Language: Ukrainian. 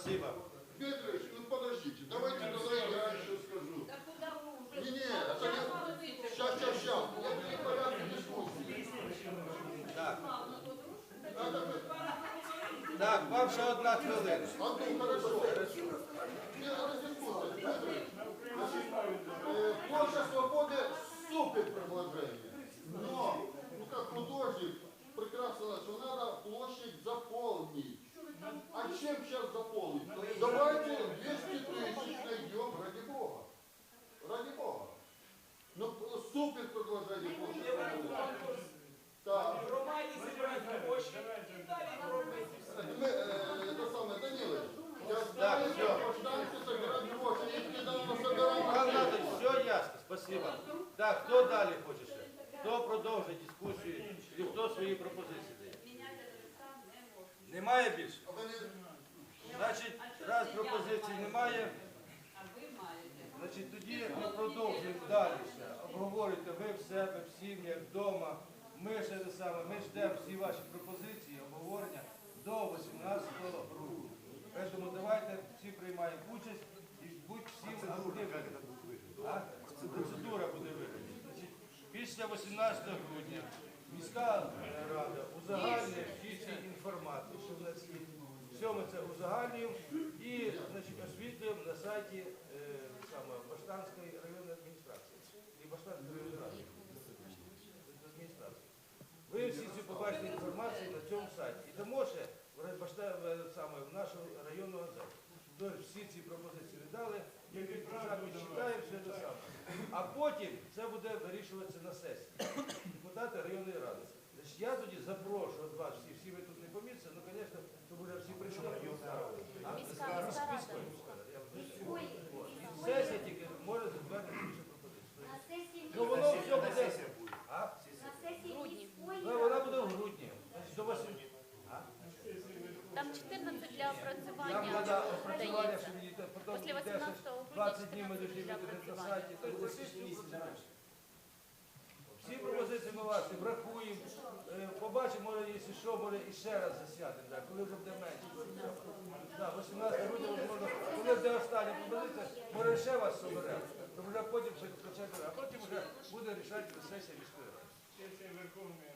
Спасибо. Петрович, ну подождите, давайте тогда я еще скажу. Да куда вы уже? Не, не, это не... Сейчас, сейчас, сейчас. Это не порядок дискуссии. Так, так, вам ще одна хвилина. Одну, хорошо. Не, это дискуссия. сейчас заполнить? Давайте 200 тысяч найдем, ради Бога. Ради Бога. Ну, супер предложение площадь свободы. Так. Громаді зібрати гроші і далі робити все. Мы, э, это самое, Данилович, я знаю, всё. что поштанки собирать гроши, их недавно Пан собирали. Надович, все ясно, спасибо. Так, хто далі хоче ще? Хто продовжить дискусію? І хто свої пропозиції дає? Міняти адреса не можна. Немає більше? А вони Значить, раз пропозицій немає, значить тоді ми продовжуємо далі. Обговорюйте ви в себе, в сім'ях, вдома. Ми ще те саме, ми ждемо всі ваші пропозиції, обговорення до 18 грудня. Тому давайте всі приймаємо участь і будь всі активними. А? Процедура буде виглядати. Після 18 грудня міська е, рада узагальнює всі ці інформації, що в нас є. Все ми це узагальнюємо і значить, освітлюємо на сайті е, саме Баштанської районної адміністрації. І Баштанської районної ради. адміністрації. Ви всі цю побачите інформацію на цьому сайті. І тому ще в в- саме в нашу районну газету. Тож всі ці пропозиції дали, як відправляємо, читаємо, все те саме. А потім це буде вирішуватися на сесії. Депутати районної ради. Значить, я тоді запрошую від вас, всі, всі ви тут не помітиться, ну, звісно, то вже всі прийшли. А? Міська, міська рада. Міської, міської ради, я вже- Міської, От. І міської. Сесія тільки може затвердити більше пропозицій. На сесії Ну воно все буде. А? на сесії Грудні. міської Ну, вона ради. буде в грудні. Значить, до 8. Там 14 для опрацювання треба опрацювання, дається. щоб її потім Після 18 грудня 20 днів ми 14 дошли для виконати на сайті. Тобто всі пропозиції ми вас врахуємо, е, побачимо, може, якщо що, може і ще раз засядемо, да, коли вже буде менше. Да, 18 грудня, можливо, коли буде остання пропозиція, може ще вас соберемо. То вже потім а потім вже буде рішати на сесії міської ради. Сесія Верховної